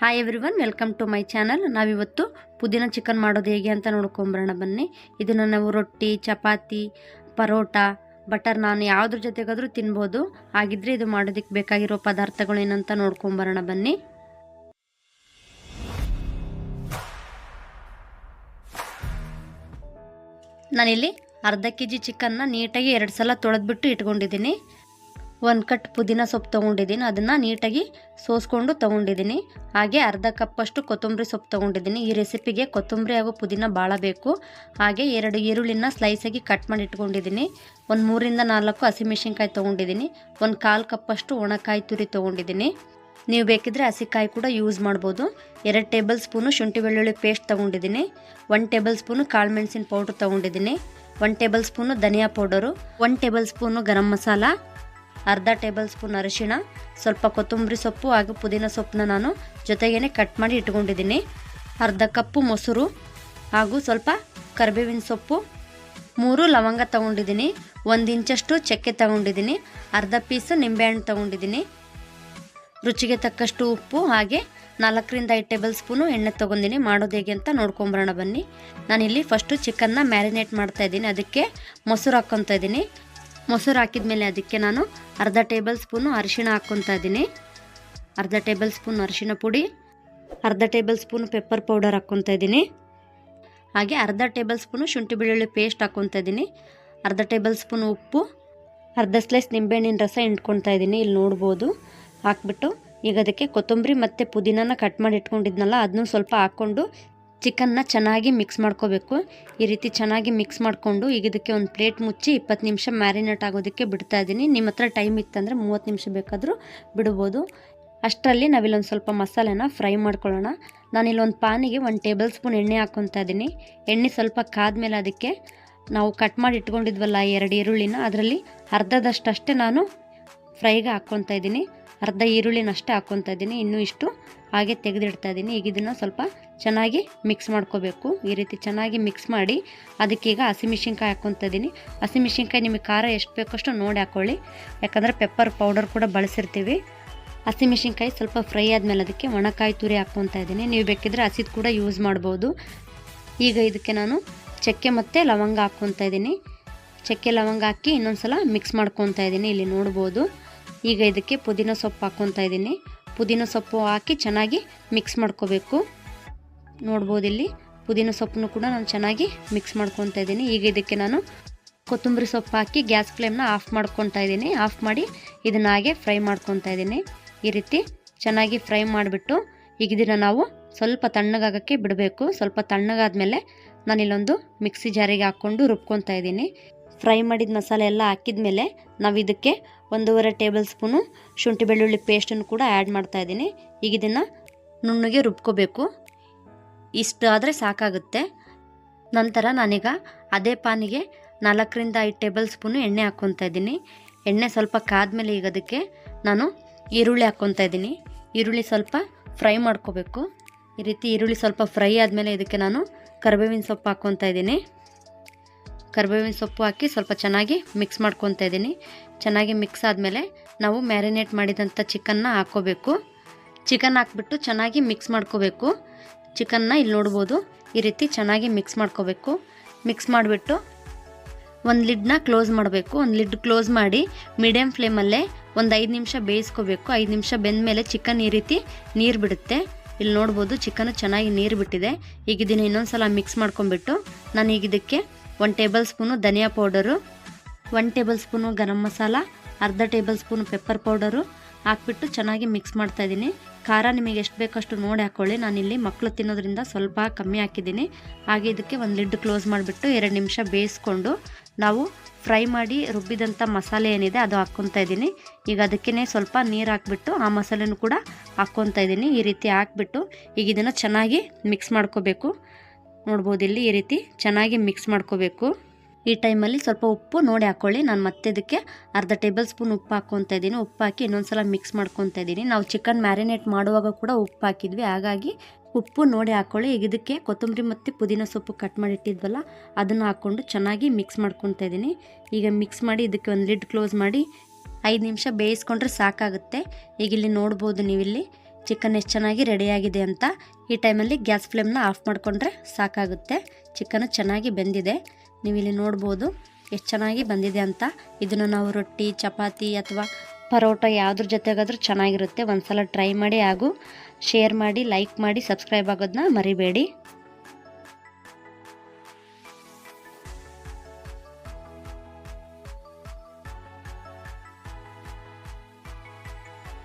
Hi everyone welcome to my channel ನಾವಿವತ್ತು ಪುದೀನ chicken ಮಾಡೋದು ಹೇಗೆ ಅಂತ ನೋಡ್ಕೊಂಬರೋಣ ಬನ್ನಿ. ಇದನ್ನು ನಾವು ರೊಟ್ಟಿ, ಚಪಾತಿ, ಪರೋಟ ಬಟರ್ ನಾನ್ ಯಾವುದ್ರ ಜೊತೆಗಾದರೂ ತಿನ್ಬೋದು. ಹಾಗಿದ್ರೆ ಇದು ಮಾಡೋದಕ್ಕೆ ಬೇಕಾಗಿರೋ ಪದಾರ್ಥಗಳು ಏನಂತ ನೋಡ್ಕೊಂಬರೋಣ ಬನ್ನಿ. ನಾನಿಲ್ಲಿ ಅರ್ಧ ಕೆ ಜಿ ಚಿಕನ್ನ ನೀಟಾಗಿ ಎರಡು ಸಲ ತೊಳೆದ್ಬಿಟ್ಟು ಇಟ್ಕೊಂಡಿದ್ದೀನಿ. ಒಂದು ಕಟ್ ಪುದೀನ ಸೊಪ್ಪು ತೊಗೊಂಡಿದ್ದೀನಿ. ಅದನ್ನು ನೀಟಾಗಿ ಸೋಸ್ಕೊಂಡು ತೊಗೊಂಡಿದ್ದೀನಿ. ಹಾಗೆ ಅರ್ಧ ಕಪ್ಪಷ್ಟು ಕೊತ್ತಂಬರಿ ಸೊಪ್ಪು ತೊಗೊಂಡಿದ್ದೀನಿ. ಈ ರೆಸಿಪಿಗೆ ಕೊತ್ತಂಬರಿ ಹಾಗೂ ಪುದೀನ ಭಾಳ ಬೇಕು. ಹಾಗೆ ಎರಡು ಈರುಳ್ಳಿನ ಸ್ಲೈಸಾಗಿ ಕಟ್ ಮಾಡಿ ಇಟ್ಕೊಂಡಿದ್ದೀನಿ. ಒಂದು ಮೂರಿಂದ ನಾಲ್ಕು ಹಸಿಮೆಣಸಿನ್ಕಾಯಿ ತೊಗೊಂಡಿದ್ದೀನಿ. ಒಂದು ಕಾಲು ಕಪ್ಪಷ್ಟು ಒಣಕಾಯಿ ತುರಿ ತೊಗೊಂಡಿದ್ದೀನಿ. ನೀವು ಬೇಕಿದ್ರೆ ಹಸಿಕಾಯಿ ಕೂಡ ಯೂಸ್ ಮಾಡ್ಬೋದು. ಎರಡು ಟೇಬಲ್ ಸ್ಪೂನು ಶುಂಠಿ ಬೆಳ್ಳುಳ್ಳಿ ಪೇಸ್ಟ್ ತೊಗೊಂಡಿದ್ದೀನಿ. ಒನ್ ಟೇಬಲ್ ಸ್ಪೂನು ಕಾಳು ಮೆಣಸಿನ ಪೌಡ್ರ್ ತೊಗೊಂಡಿದ್ದೀನಿ. ಒನ್ ಟೇಬಲ್ ಸ್ಪೂನು ಧನಿಯಾ powder one tablespoon garam masala ಅರ್ಧ ಟೇಬಲ್ ಸ್ಪೂನ್ ಅರಿಶಿಣ, ಸ್ವಲ್ಪ ಕೊತ್ತಂಬರಿ ಸೊಪ್ಪು ಹಾಗೂ ಪುದೀನ ಸೊಪ್ಪನ್ನ ನಾನು ಜೊತೆಗೇನೆ ಕಟ್ ಮಾಡಿ ಇಟ್ಕೊಂಡಿದ್ದೀನಿ. ಅರ್ಧ ಕಪ್ಪು ಮೊಸರು ಹಾಗೂ ಸ್ವಲ್ಪ ಕರಿಬೇವಿನ ಸೊಪ್ಪು, ಮೂರು ಲವಂಗ ತಗೊಂಡಿದ್ದೀನಿ, ಒಂದು ಇಂಚಷ್ಟು ಚಕ್ಕೆ ತಗೊಂಡಿದ್ದೀನಿ, ಅರ್ಧ ಪೀಸು ನಿಂಬೆಹಣ್ಣು ತಗೊಂಡಿದ್ದೀನಿ. ರುಚಿಗೆ ತಕ್ಕಷ್ಟು ಉಪ್ಪು ಹಾಗೆ ನಾಲ್ಕರಿಂದ ಐದು ಟೇಬಲ್ ಸ್ಪೂನು ಎಣ್ಣೆ ತೊಗೊಂಡಿನಿ. ಮಾಡೋದು ಹೇಗೆ ಅಂತ ನೋಡ್ಕೊಂಬರೋಣ ಬನ್ನಿ. ನಾನಿಲ್ಲಿ ಫಸ್ಟು ಚಿಕನ್ನ ಮ್ಯಾರಿನೇಟ್ ಮಾಡ್ತಾ ಇದ್ದೀನಿ. ಅದಕ್ಕೆ ಮೊಸರು ಹಾಕ್ಕೊತಾ ಇದ್ದೀನಿ. ಮೊಸರು ಹಾಕಿದ್ಮೇಲೆ ಅದಕ್ಕೆ ನಾನು ಅರ್ಧ ಟೇಬಲ್ ಸ್ಪೂನು ಅರಿಶಿಣ ಹಾಕ್ಕೊತಾ ಇದ್ದೀನಿ. ಅರ್ಧ ಟೇಬಲ್ ಸ್ಪೂನ್ ಅರಿಶಿನ ಪುಡಿ, ಅರ್ಧ ಟೇಬಲ್ ಸ್ಪೂನು ಪೆಪ್ಪರ್ ಪೌಡರ್ ಹಾಕ್ಕೊತಾ ಇದ್ದೀನಿ. ಹಾಗೆ ಅರ್ಧ ಟೇಬಲ್ ಸ್ಪೂನು ಶುಂಠಿ ಬೆಳ್ಳುಳ್ಳಿ ಪೇಸ್ಟ್ ಹಾಕ್ಕೊತಾ ಇದ್ದೀನಿ. ಅರ್ಧ ಟೇಬಲ್ ಸ್ಪೂನ್ ಉಪ್ಪು, ಅರ್ಧ ಸ್ಲೈಸ್ ನಿಂಬೆಹಣ್ಣಿನ ರಸ ಹಿಂಡ್ಕೊತಾ ಇದ್ದೀನಿ. ಇಲ್ಲಿ ನೋಡ್ಬೋದು. ಹಾಕ್ಬಿಟ್ಟು ಈಗ ಅದಕ್ಕೆ ಕೊತ್ತಂಬರಿ ಮತ್ತು ಪುದೀನಾನ ಕಟ್ ಮಾಡಿ ಇಟ್ಕೊಂಡಿದ್ನಲ್ಲ, ಅದನ್ನೂ ಸ್ವಲ್ಪ ಹಾಕ್ಕೊಂಡು ಚಿಕನ್ನ ಚೆನ್ನಾಗಿ ಮಿಕ್ಸ್ ಮಾಡ್ಕೋಬೇಕು. ಈ ರೀತಿ ಚೆನ್ನಾಗಿ ಮಿಕ್ಸ್ ಮಾಡಿಕೊಂಡು ಈಗ ಇದಕ್ಕೆ ಒಂದು ಪ್ಲೇಟ್ ಮುಚ್ಚಿ ಇಪ್ಪತ್ತು ನಿಮಿಷ ಮ್ಯಾರಿನೇಟ್ ಆಗೋದಕ್ಕೆ ಬಿಡ್ತಾ ಇದ್ದೀನಿ. ನಿಮ್ಮ ಹತ್ರ ಟೈಮ್ ಇತ್ತಂದರೆ ಮೂವತ್ತು ನಿಮಿಷ ಬೇಕಾದರೂ ಬಿಡ್ಬೋದು. ಅಷ್ಟರಲ್ಲಿ ನಾವಿಲ್ಲೊಂದು ಸ್ವಲ್ಪ ಮಸಾಲೆನ ಫ್ರೈ ಮಾಡ್ಕೊಳ್ಳೋಣ. ನಾನಿಲ್ಲೊಂದು ಪಾನಿಗೆ ಒಂದು ಟೇಬಲ್ ಸ್ಪೂನ್ ಎಣ್ಣೆ ಹಾಕ್ಕೊತಾ ಇದ್ದೀನಿ. ಎಣ್ಣೆ ಸ್ವಲ್ಪ ಕಾದ್ಮೇಲೆ ಅದಕ್ಕೆ ನಾವು ಕಟ್ ಮಾಡಿ ಇಟ್ಕೊಂಡಿದ್ವಲ್ಲ ಎರಡು ಈರುಳ್ಳಿನ, ಅದರಲ್ಲಿ ಅರ್ಧದಷ್ಟಷ್ಟೇ ನಾನು ಫ್ರೈಗೆ ಹಾಕ್ಕೊತಾ ಇದ್ದೀನಿ. ಅರ್ಧ ಈರುಳ್ಳಿನಷ್ಟೇ ಹಾಕ್ಕೊತಾ ಇದ್ದೀನಿ. ಇನ್ನೂ ಇಷ್ಟು ಹಾಗೆ ತೆಗೆದಿಡ್ತಾ ಇದ್ದೀನಿ. ಈಗ ಇದನ್ನು ಸ್ವಲ್ಪ ಚೆನ್ನಾಗಿ ಮಿಕ್ಸ್ ಮಾಡ್ಕೋಬೇಕು. ಈ ರೀತಿ ಚೆನ್ನಾಗಿ ಮಿಕ್ಸ್ ಮಾಡಿ ಅದಕ್ಕೀಗ ಹಸಿಮೆಣ್ಸಿನ್ಕಾಯಿ ಹಾಕ್ಕೊತಿದ್ದೀನಿ ಹಸಿಮೆಣ್ಸಿನ್ಕಾಯಿ ನಿಮಗೆ ಖಾರ ಎಷ್ಟು ಬೇಕಷ್ಟು ನೋಡಿ ಹಾಕ್ಕೊಳ್ಳಿ ಯಾಕಂದರೆ ಪೆಪ್ಪರ್ ಪೌಡರ್ ಕೂಡ ಬಳಸಿರ್ತೀವಿ. ಹಸಿಮೆಣ್ಸಿನ್ಕಾಯಿ ಸ್ವಲ್ಪ ಫ್ರೈ ಆದಮೇಲೆ ಅದಕ್ಕೆ ಒಣಕಾಯಿ ತುರಿ ಹಾಕ್ಕೊತಾ ಇದ್ದೀನಿ ನೀವು ಬೇಕಿದ್ರೆ ಹಸಿದು ಕೂಡ ಯೂಸ್ ಮಾಡ್ಬೋದು. ಈಗ ಇದಕ್ಕೆ ನಾನು ಚಕ್ಕೆ ಮತ್ತು ಲವಂಗ ಹಾಕ್ಕೊತಾ ಇದ್ದೀನಿ ಚಕ್ಕೆ ಲವಂಗ ಹಾಕಿ ಇನ್ನೊಂದು ಸಲ ಮಿಕ್ಸ್ ಮಾಡ್ಕೊತಾ ಇದ್ದೀನಿ ಇಲ್ಲಿ ನೋಡ್ಬೋದು. ಈಗ ಇದಕ್ಕೆ ಪುದೀನ ಸೊಪ್ಪು ಹಾಕ್ಕೊತಾ ಇದ್ದೀನಿ ಪುದೀನ ಸೊಪ್ಪು ಹಾಕಿ ಚೆನ್ನಾಗಿ ಮಿಕ್ಸ್ ಮಾಡ್ಕೋಬೇಕು. ನೋಡ್ಬೋದು ಇಲ್ಲಿ. ಪುದೀನ ಸೊಪ್ಪನ್ನು ಕೂಡ ನಾನು ಚೆನ್ನಾಗಿ ಮಿಕ್ಸ್ ಮಾಡ್ಕೊತಾ ಇದ್ದೀನಿ. ಈಗ ಇದಕ್ಕೆ ನಾನು ಕೊತ್ತಂಬರಿ ಸೊಪ್ಪು ಹಾಕಿ ಗ್ಯಾಸ್ ಫ್ಲೇಮ್ನ ಆಫ್ ಮಾಡ್ಕೊತಾ ಇದ್ದೀನಿ. ಆಫ್ ಮಾಡಿ ಇದನ್ನ ಹಾಗೆ ಫ್ರೈ ಮಾಡ್ಕೊತಾ ಇದ್ದೀನಿ. ಈ ರೀತಿ ಚೆನ್ನಾಗಿ ಫ್ರೈ ಮಾಡಿಬಿಟ್ಟು ಈಗ ಇದನ್ನು ನಾವು ಸ್ವಲ್ಪ ತಣ್ಣಗಾಗೋಕ್ಕೆ ಬಿಡಬೇಕು. ಸ್ವಲ್ಪ ತಣ್ಣಗಾದ್ಮೇಲೆ ನಾನಿಲ್ಲೊಂದು ಮಿಕ್ಸಿ ಜಾರಿಗೆ ಹಾಕ್ಕೊಂಡು ರುಬ್ಕೊತಾ ಇದ್ದೀನಿ. ಫ್ರೈ ಮಾಡಿದ ಮಸಾಲೆ ಎಲ್ಲ ಹಾಕಿದ್ಮೇಲೆ ನಾವು ಇದಕ್ಕೆ ಒಂದೂವರೆ ಟೇಬಲ್ ಸ್ಪೂನು ಶುಂಠಿ ಬೆಳ್ಳುಳ್ಳಿ ಪೇಸ್ಟನ್ನು ಕೂಡ ಆ್ಯಡ್ ಮಾಡ್ತಾ ಇದ್ದೀನಿ. ಈಗ ಇದನ್ನು ನುಣ್ಣಗೆ ರುಬ್ಕೋಬೇಕು. ಇಷ್ಟು ಆದರೆ ಸಾಕಾಗುತ್ತೆ. ನಂತರ ನಾನೀಗ ಅದೇ ಪಾನಿಗೆ ನಾಲ್ಕರಿಂದ ಐದು ಟೇಬಲ್ ಸ್ಪೂನು ಎಣ್ಣೆ ಹಾಕ್ಕೊತಾ ಇದ್ದೀನಿ. ಎಣ್ಣೆ ಸ್ವಲ್ಪ ಕಾದ್ಮೇಲೆ ಈಗ ಅದಕ್ಕೆ ನಾನು ಈರುಳ್ಳಿ ಹಾಕ್ಕೊತಾ ಇದ್ದೀನಿ. ಈರುಳ್ಳಿ ಸ್ವಲ್ಪ ಫ್ರೈ ಮಾಡ್ಕೋಬೇಕು. ಈ ರೀತಿ ಈರುಳ್ಳಿ ಸ್ವಲ್ಪ ಫ್ರೈ ಆದಮೇಲೆ ಇದಕ್ಕೆ ನಾನು ಕರಿಬೇವಿನ ಸೊಪ್ಪು ಹಾಕ್ಕೊತಾ ಇದ್ದೀನಿ. ಕರಿಬೇವಿನ ಸೊಪ್ಪು ಹಾಕಿ ಸ್ವಲ್ಪ ಚೆನ್ನಾಗಿ ಮಿಕ್ಸ್ ಮಾಡ್ಕೊತಾ ಇದ್ದೀನಿ. ಚೆನ್ನಾಗಿ ಮಿಕ್ಸ್ ಆದಮೇಲೆ ನಾವು ಮ್ಯಾರಿನೇಟ್ ಮಾಡಿದಂಥ ಚಿಕನ್ನ ಹಾಕ್ಕೋಬೇಕು. ಚಿಕನ್ ಹಾಕ್ಬಿಟ್ಟು ಚೆನ್ನಾಗಿ ಮಿಕ್ಸ್ ಮಾಡ್ಕೋಬೇಕು. ಚಿಕನ್ನ ಇಲ್ಲಿ ನೋಡ್ಬೋದು. ಈ ರೀತಿ ಚೆನ್ನಾಗಿ ಮಿಕ್ಸ್ ಮಾಡ್ಕೋಬೇಕು. ಮಿಕ್ಸ್ ಮಾಡಿಬಿಟ್ಟು ಒಂದು ಲಿಡ್ನ ಕ್ಲೋಸ್ ಮಾಡಬೇಕು. ಒಂದು ಲಿಡ್ ಕ್ಲೋಸ್ ಮಾಡಿ ಮೀಡಿಯಮ್ ಫ್ಲೇಮಲ್ಲೇ ಒಂದು ಐದು ನಿಮಿಷ ಬೇಯಿಸ್ಕೋಬೇಕು. ಐದು ನಿಮಿಷ ಬೆಂದ ಮೇಲೆ ಚಿಕನ್ ಈ ರೀತಿ ನೀರು ಬಿಡುತ್ತೆ. ಇಲ್ಲಿ ನೋಡ್ಬೋದು ಚಿಕನ್ ಚೆನ್ನಾಗಿ ನೀರು ಬಿಟ್ಟಿದೆ. ಈಗ ಇದನ್ನು ಇನ್ನೊಂದು ಸಲ ಮಿಕ್ಸ್ ಮಾಡ್ಕೊಂಬಿಟ್ಟು ನಾನು ಈಗ ಇದಕ್ಕೆ ಒಂದು ಟೇಬಲ್ ಸ್ಪೂನು ಧನಿಯಾ powder one tablespoon garam masala, ಅರ್ಧ ಟೇಬಲ್ ಸ್ಪೂನು ಪೆಪ್ಪರ್ ಪೌಡರು ಹಾಕ್ಬಿಟ್ಟು ಚೆನ್ನಾಗಿ ಮಿಕ್ಸ್ ಮಾಡ್ತಾ ಇದ್ದೀನಿ ಖಾರ ನಿಮಗೆ ಎಷ್ಟು ಬೇಕಷ್ಟು ನೋಡಿ ಹಾಕ್ಕೊಳ್ಳಿ ನಾನಿಲ್ಲಿ ಮಕ್ಕಳು ತಿನ್ನೋದ್ರಿಂದ ಸ್ವಲ್ಪ ಕಮ್ಮಿ ಹಾಕಿದ್ದೀನಿ. ಹಾಗೆ ಇದಕ್ಕೆ ಒಂದು ಲಿಡ್ ಕ್ಲೋಸ್ ಮಾಡಿಬಿಟ್ಟು ಎರಡು ನಿಮಿಷ ಬೇಯಿಸ್ಕೊಂಡು ನಾವು ಫ್ರೈ ಮಾಡಿ ರುಬ್ಬಿದಂಥ ಮಸಾಲೆ ಏನಿದೆ ಅದು ಹಾಕ್ಕೊತಾ ಇದ್ದೀನಿ. ಈಗ ಅದಕ್ಕೇ ಸ್ವಲ್ಪ ನೀರು ಹಾಕ್ಬಿಟ್ಟು ಆ ಮಸಾಲೆನೂ ಕೂಡ ಹಾಕ್ಕೊತಾ ಇದ್ದೀನಿ. ಈ ರೀತಿ ಹಾಕ್ಬಿಟ್ಟು ಈಗ ಇದನ್ನು ಚೆನ್ನಾಗಿ ಮಿಕ್ಸ್ ಮಾಡ್ಕೋಬೇಕು. ನೋಡ್ಬೋದು ಇಲ್ಲಿ ಈ ರೀತಿ ಚೆನ್ನಾಗಿ ಮಿಕ್ಸ್ ಮಾಡ್ಕೋಬೇಕು. ಈ ಟೈಮಲ್ಲಿ ಸ್ವಲ್ಪ ಉಪ್ಪು ನೋಡಿ ಹಾಕ್ಕೊಳ್ಳಿ ನಾನು ಮತ್ತೆ ಇದಕ್ಕೆ ಅರ್ಧ ಟೇಬಲ್ ಸ್ಪೂನ್ ಉಪ್ಪು ಹಾಕ್ಕೊತಾ ಇದ್ದೀನಿ. ಉಪ್ಪು ಹಾಕಿ ಇನ್ನೊಂದ್ಸಲ ಮಿಕ್ಸ್ ಮಾಡ್ಕೊತ ಇದ್ದೀನಿ. ನಾವು ಚಿಕನ್ ಮ್ಯಾರಿನೇಟ್ ಮಾಡುವಾಗ ಕೂಡ ಉಪ್ಪು ಹಾಕಿದ್ವಿ. ಹಾಗಾಗಿ ಉಪ್ಪು ನೋಡಿ ಹಾಕ್ಕೊಳ್ಳಿ ಈಗ ಇದಕ್ಕೆ ಕೊತ್ತಂಬರಿ ಮತ್ತು ಪುದೀನ ಸೊಪ್ಪು ಕಟ್ ಮಾಡಿಟ್ಟಿದ್ವಲ್ಲ ಅದನ್ನು ಹಾಕ್ಕೊಂಡು ಚೆನ್ನಾಗಿ ಮಿಕ್ಸ್ ಮಾಡ್ಕೊತಾ ಇದ್ದೀನಿ. ಈಗ ಮಿಕ್ಸ್ ಮಾಡಿ ಇದಕ್ಕೆ ಒಂದು ಲಿಡ್ ಕ್ಲೋಸ್ ಮಾಡಿ ಐದು ನಿಮಿಷ ಬೇಯಿಸ್ಕೊಂಡ್ರೆ ಸಾಕಾಗುತ್ತೆ. ಈಗ ಇಲ್ಲಿ ನೋಡ್ಬೋದು ನೀವಿಲ್ಲಿ ಚಿಕನ್ ಎಷ್ಟು ಚೆನ್ನಾಗಿ ರೆಡಿಯಾಗಿದೆ ಅಂತ. ಈ ಟೈಮಲ್ಲಿ ಗ್ಯಾಸ್ ಫ್ಲೇಮ್ನ ಆಫ್ ಮಾಡಿಕೊಂಡ್ರೆ ಸಾಕಾಗುತ್ತೆ. ಚಿಕನ್ ಚೆನ್ನಾಗಿ ಬೆಂದಿದೆ. ನೀವು ಇಲ್ಲಿ ನೋಡ್ಬೋದು ಎಷ್ಟು ಚೆನ್ನಾಗಿ ಬಂದಿದೆ ಅಂತ. ಇದನ್ನು ನಾವು ರೊಟ್ಟಿ, ಚಪಾತಿ ಅಥವಾ ಪರೋಟ ಯಾವುದ್ರ ಜೊತೆಗಾದರೂ ಚೆನ್ನಾಗಿರುತ್ತೆ. ಒಂದ್ಸಲ ಟ್ರೈ ಮಾಡಿ ಹಾಗೂ ಶೇರ್ ಮಾಡಿ ಲೈಕ್ ಮಾಡಿ ಸಬ್ಸ್ಕ್ರೈಬ್ ಆಗೋದನ್ನ ಮರಿಬೇಡಿ.